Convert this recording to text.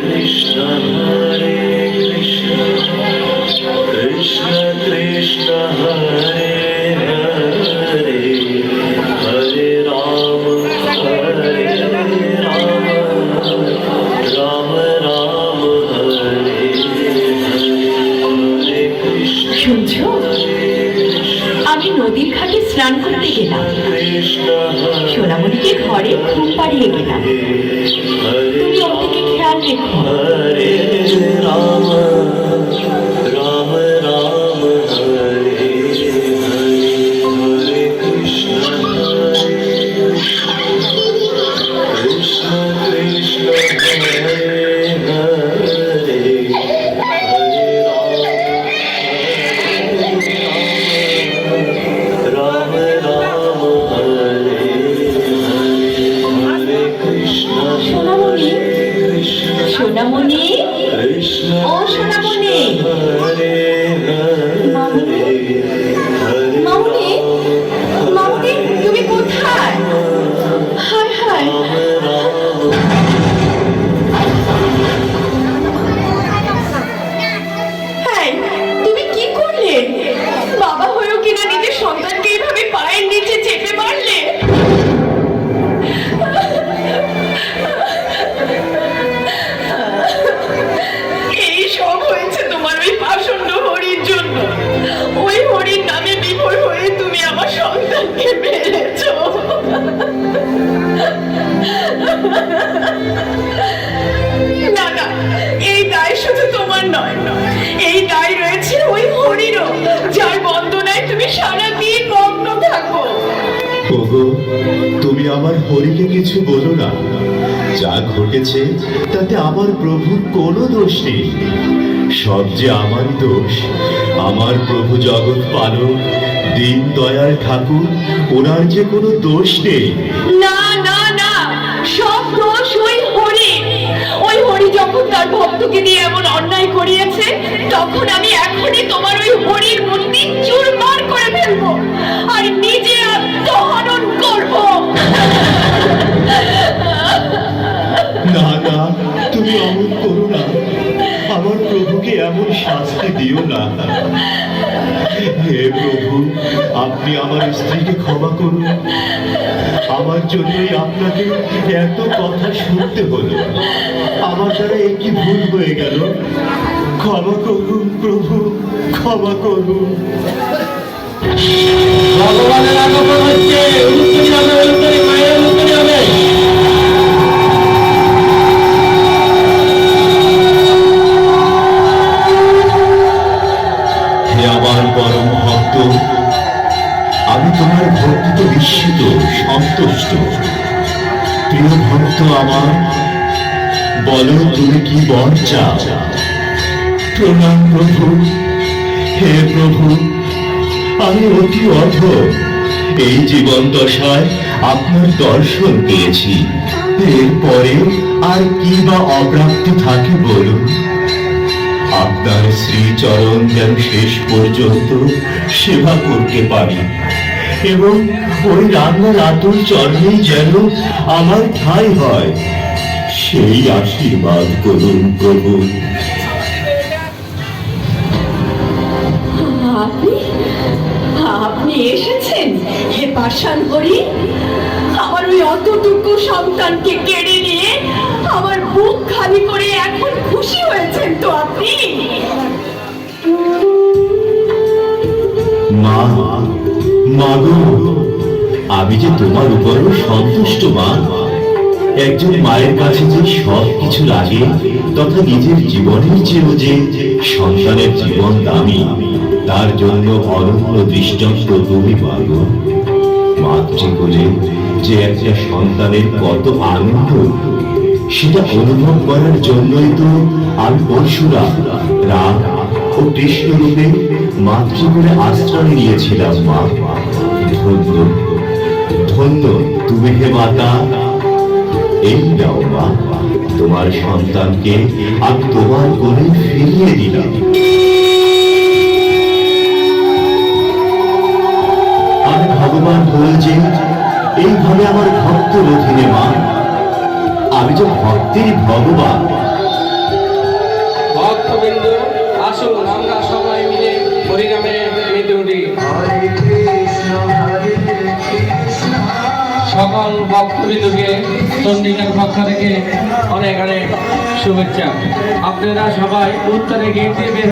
Krishna. আমি নদীর ঘাটে স্নান করতে গেলাম। সোনামণিকে ঘরে ঘুম পাড়িয়ে গেলাম। তুমি ওদিকে খেয়াল রেখো। Amen. আমার হরিকে কিছু বলো না। যা ঘটেছে, তাতে আমার প্রভুর কোনো দোষ নেই। সব যে আমার দোষ, আমার প্রভু জগৎ পালক, দিন দয়াল ঠাকুর, ওনার যে কোনো দোষ নেই। না না না, সব দোষ ওই হরি ওই হরি যখন তার ভক্তকে দিয়ে এমন অন্যায় করিয়েছে, তখন আমি এখনই তোমার ওই হরির তুমি অমন করো না। আমার প্রভুকে এমন শাস্তি দিও না। হে প্রভু, আপনি আমার স্ত্রীকে ক্ষমা করুন। আমার জন্যই আপনাকে এত কথা শুনতে হলো। আমার দ্বারা এ কি ভুল হয়ে গেল? ক্ষমা করুন প্রভু, ক্ষমা করুন। ভগবানের আগমন হচ্ছে। সন্তুষ্ট প্রিয় ভক্ত আমার, বলো তুমি কি বর চাও? প্রণাম প্রভু, হে প্রভু, আমি অতি অধ এই জীবন দশায় আপনার দর্শন পেয়েছি। এরপরে আর কি বা অপ্রাপ্ত থাকে বলুন? আপনার শ্রীচরণ যেন শেষ পর্যন্ত সেবা করতে পারি। এবং ওই রান্নার আতুর চরণেই যেন আমার ঠাঁই হয়। সেই আশীর্বাদ করুন প্রভু। আপনি আপনি এসেছেন হে পাষাণ হরি। আমার ওই অতটুকু সন্তানকে কেড়ে নিয়ে আমার বুক খালি করে এখন খুশি হয়েছেন তো আপনি? গো আমি যে তোমার উপরও সন্তুষ্ট মা। একজন মায়ের কাছে যে সব কিছু লাগে, তথা নিজের জীবনের চেয়েও যে সন্তানের জীবন দামি, তার জন্য অনন্য দৃষ্টান্ত তুমি পাগো মাতৃকোলে যে একটা সন্তানের কত আনন্দ, সেটা অনুভব করার জন্যই তো আমি পরশুরাম রাম ও কৃষ্ণ রূপে মাতৃকুলে আশ্রয় নিয়েছিলাম মা। ধন্য ধন্য তুমি হে মাতা। এই নাও মা, তোমার সন্তানকে আমি তোমার কোলে ফিরিয়ে দিলাম। আমি ভগবান বলছে এইভাবে আমার ভক্ত রথিনে মা, আমি যে ভক্তেরই ভগবান। ভক্তবৃন্দ, আসুন, আমরা সবাই মিলে সকল ভক্তবিন্দুকে চন্ডিকার পক্ষ থেকে অনেক অনেক শুভেচ্ছা। আপনারা সবাই উত্তরে বের